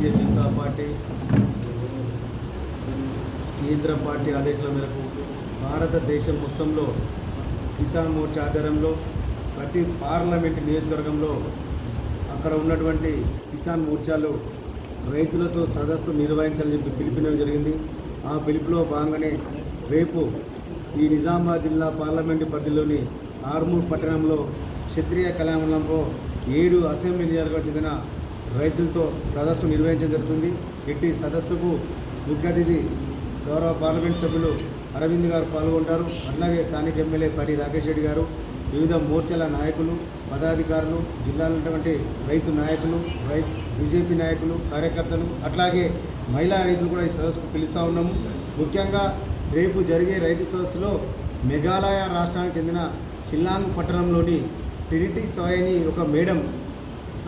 భారతీయ Janata party కేంద్ర party ఆదేశాల మేరకు భారతదేశం మొత్తంలో కిసాన్ మోర్చా ఆధ్వర్యంలో ప్రతి పార్లమెంట్ నియోజకవర్గంలో అక్కడ ఉన్నటువంటి కిసాన్ మోర్చాలు రైతులతో సదస్సు నిర్వహించాలని చెప్పి పిలిపినవి జరిగింది. ఆ పిలుపులో భాగంగానే రేపు ఈ నిజామాబాద్ జిల్లా పార్లమెంటు పరిధిలోని ఆర్మూర్ పట్టణంలో క్షత్రియ కళామండలంలో ఏడు అసెంబ్లీ నియోజకవర్గం చెందిన రైతులతో సదస్సు నిర్వహించడం జరుగుతుంది. ఇట్టి సదస్సుకు ముఖ్య అతిథి గౌరవ పార్లమెంట్ సభ్యులు అరవింద్ గారు పాల్గొంటారు. అట్లాగే స్థానిక ఎమ్మెల్యే పడి రాకేష్ రెడ్డి గారు వివిధ మోర్చాల నాయకులు పదాధికారులు జిల్లాలో ఉన్నటువంటి రైతు నాయకులు రైతు బీజేపీ నాయకులు కార్యకర్తలు అట్లాగే మహిళా రైతులు కూడా ఈ సదస్సుకు పిలుస్తూ ఉన్నాము. ముఖ్యంగా రేపు జరిగే రైతు సదస్సులో మేఘాలయ రాష్ట్రానికి చెందిన షిల్లాంగ్ పట్టణంలోని ట్రినిటీ సాయని ఒక మేడం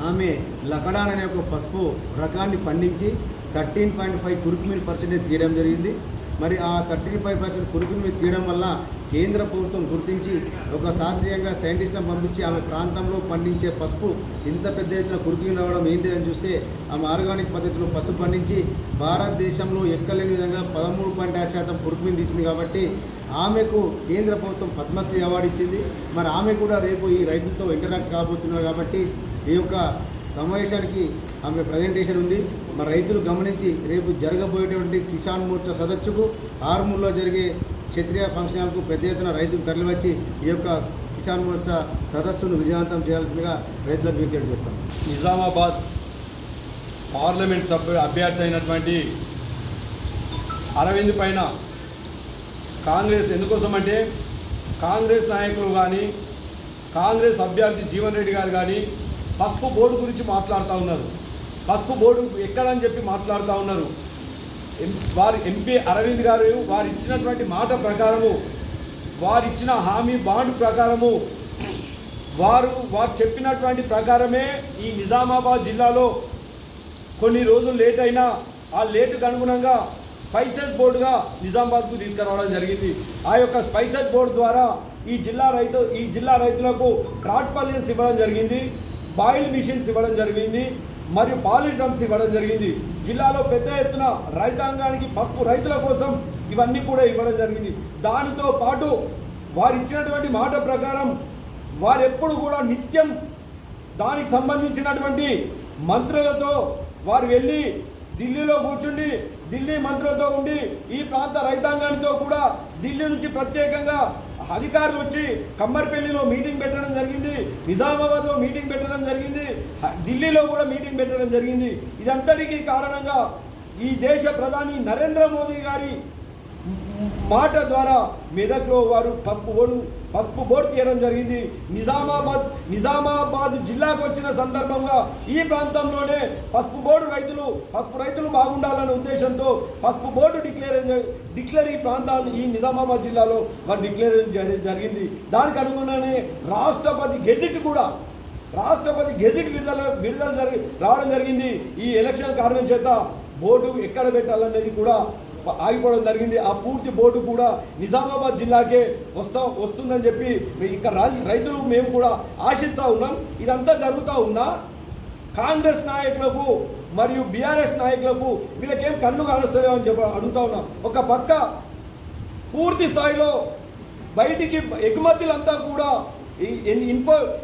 ఆమె లకడాన్ అనే ఒక పసుపు రకాన్ని పండించి thirteen point five curcumin percentage తీయడం జరిగింది. మరి ఆ థర్టీన్ ఫైవ్ పర్సెంట్ కురుకుమీర్ తీయడం వల్ల కేంద్ర ప్రభుత్వం గుర్తించి ఒక శాస్త్రీయంగా సైంటిస్ట్లను పంపించి ఆమె ప్రాంతంలో పండించే పసుపు ఇంత పెద్ద ఎత్తున కురుకుమీర్ రావడం ఏంటి అని చూస్తే ఆమె ఆర్గానిక్ పద్ధతిలో పసుపు పండించి భారతదేశంలో ఎక్కలేని విధంగా పదమూడు పాయింట్ ఆరు శాతం కురుకుమీర్ తీసింది కాబట్టి ఆమెకు కేంద్ర ప్రభుత్వం పద్మశ్రీ అవార్డు ఇచ్చింది. మరి ఆమె కూడా రేపు ఈ రైతులతో ఇంటరాక్ట్ కాబోతున్నారు కాబట్టి ఈ యొక్క సమావేశానికి ఆమె ప్రజెంటేషన్ ఉంది. మరి రైతులు గమనించి రేపు జరగబోయేటువంటి కిసాన్ మోర్చా సదస్సుకు ఆర్మూర్లో జరిగే క్షత్రియ ఫంక్షన్లకు పెద్ద ఎత్తున రైతులు తరలివచ్చి ఈ యొక్క కిసాన్ మోర్చా సదస్సును విజయవంతం చేయాల్సిందిగా రైతులకు విజ్ఞప్తి చేస్తాం. నిజామాబాద్ పార్లమెంట్ సభ్యుడు అభ్యర్థి అయినటువంటి అరవింద్ పైన కాంగ్రెస్ ఎందుకోసం అంటే కాంగ్రెస్ నాయకులు కానీ కాంగ్రెస్ అభ్యర్థి జీవన్ రెడ్డి గారు కానీ పసుపు బోర్డు గురించి మాట్లాడుతూ ఉన్నారు. పసుపు బోర్డు ఎక్కడని చెప్పి మాట్లాడుతూ ఉన్నారు. ఎం- వారి ఎంపీ అరవింద్ గారు వారు ఇచ్చినటువంటి మాట ప్రకారము వారు ఇచ్చిన హామీ బాండ్ ప్రకారము వారు వారు చెప్పినటువంటి ప్రకారమే ఈ నిజామాబాద్ జిల్లాలో కొన్ని రోజులు లేట్ అయినా ఆ లేటుకు అనుగుణంగా స్పైసెస్ బోర్డుగా నిజామాబాద్కు తీసుకురావడం జరిగింది. ఆ యొక్క స్పైసెస్ బోర్డు ద్వారా ఈ జిల్లా రైతు ఈ జిల్లా రైతులకు ట్రాట్ పల్లీస్ ఇవ్వడం జరిగింది. బాయిల్ మిషన్స్ ఇవ్వడం జరిగింది మరియు పాలి డ్రమ్స్ ఇవ్వడం జరిగింది. జిల్లాలో పెద్ద ఎత్తున రైతాంగానికి పసుపు రైతుల కోసం ఇవన్నీ కూడా ఇవ్వడం జరిగింది. దానితో పాటు వారు ఇచ్చినటువంటి మాట ప్రకారం వారెప్పుడు కూడా నిత్యం దానికి సంబంధించినటువంటి మంత్రులతో వారు వెళ్ళి ఢిల్లీలో కూర్చుండి ఢిల్లీ మంత్రులతో ఉండి ఈ ప్రాంత రైతాంగానితో కూడా ఢిల్లీ నుంచి ప్రత్యేకంగా అధికారులు వచ్చి కమ్మర్పల్లిలో మీటింగ్ పెట్టడం జరిగింది నిజామాబాద్లో మీటింగ్ పెట్టడం జరిగింది ఢిల్లీలో కూడా మీటింగ్ పెట్టడం జరిగింది. ఇదంతటికీ కారణంగా ఈ దేశ ప్రధాని నరేంద్ర మోదీ గారి మాట ద్వారా మెదక్లో వారు పసుపు బోర్డు పసుపు బోర్డు తీయడం జరిగింది. నిజామాబాద్ నిజామాబాద్ జిల్లాకు వచ్చిన సందర్భంగా ఈ ప్రాంతంలోనే పసుపు బోర్డు రైతులు పసుపు రైతులు బాగుండాలనే ఉద్దేశంతో పసుపు బోర్డు డిక్లేర్ డిక్లేర్ ఈ ప్రాంతాన్ని ఈ నిజామాబాద్ జిల్లాలో వారు డిక్లేర్ చేయడం జరిగింది. దానికి అనుగుణంగానే రాష్ట్రపతి గెజిట్ కూడా రాష్ట్రపతి గెజిట్ విడుదల విడుదల జరిగి రావడం జరిగింది. ఈ ఎలక్షన్ కారణం చేత బోర్డు ఎక్కడ పెట్టాలనేది కూడా ఆగిపోవడం జరిగింది. ఆ పూర్తి బోర్డు కూడా నిజామాబాద్ జిల్లాకే వస్తా వస్తుందని చెప్పి ఇక్కడ రైతులు మేము కూడా ఆశిస్తూ ఉన్నాం. ఇదంతా జరుగుతూ ఉన్నా కాంగ్రెస్ నాయకులకు మరియు బీఆర్ఎస్ నాయకులకు వీళ్ళకేం కళ్ళు కానస్తలేవు అని చెప్పి అడుగుతా ఉన్నాం. ఒక పక్క పూర్తి స్థాయిలో బయటికి ఎగుమతులంతా కూడా ఈ-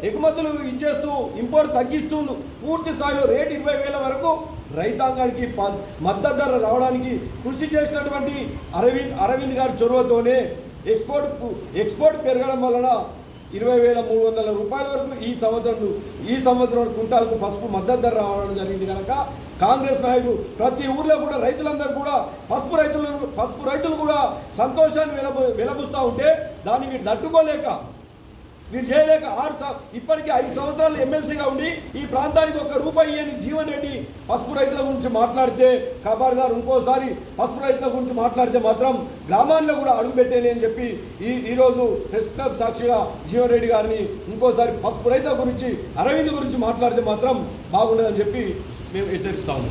ఎగుమతులు ఇచ్చేస్తూ ఇంపోర్ట్ తగ్గిస్తూ పూర్తి స్థాయిలో రేటు ఇరవై వేల వరకు రైతాంగానికి మద్దతు ధర రావడానికి కృషి చేసినటువంటి అరవింద్ అరవింద్ గారి చొరవతోనే ఎక్స్పోర్ట్ ఎక్స్పోర్ట్ పెరగడం వలన ఇరవై వేల మూడు వందల రూపాయల వరకు ఈ సంవత్సరం ఈ సంవత్సరం కుంటాలకు పసుపు మద్దతు ధర రావడం జరిగింది కనుక కాంగ్రెస్ నాయకులు ప్రతి ఊర్లో కూడా రైతులందరూ కూడా పసుపు రైతులు పసుపు రైతులు కూడా సంతోషాన్ని వెలబు వెలబుస్తూ ఉంటే దాన్ని వీరు తట్టుకోలేక వీరు చేయలేక ఆరు సం- ఇప్పటికీ ఐదు సంవత్సరాలు ఎమ్మెల్సీగా ఉండి ఈ ప్రాంతానికి ఒక రూపాయి అని జీవన్ రెడ్డి పసుపు రైతుల గురించి మాట్లాడితే ఖబర్దార్ ఇంకోసారి పసుపు రైతుల గురించి మాట్లాడితే మాత్రం గ్రామాల్లో కూడా అడుగుపెట్టేది అని చెప్పి ఈ ఈరోజు ప్రెస్ క్లబ్ సాక్షిగా జీవన్ రెడ్డి గారిని ఇంకోసారి పసుపు రైతుల గురించి అరవింద్ గురించి మాట్లాడితే మాత్రం బాగుండదని చెప్పి మేము హెచ్చరిస్తాము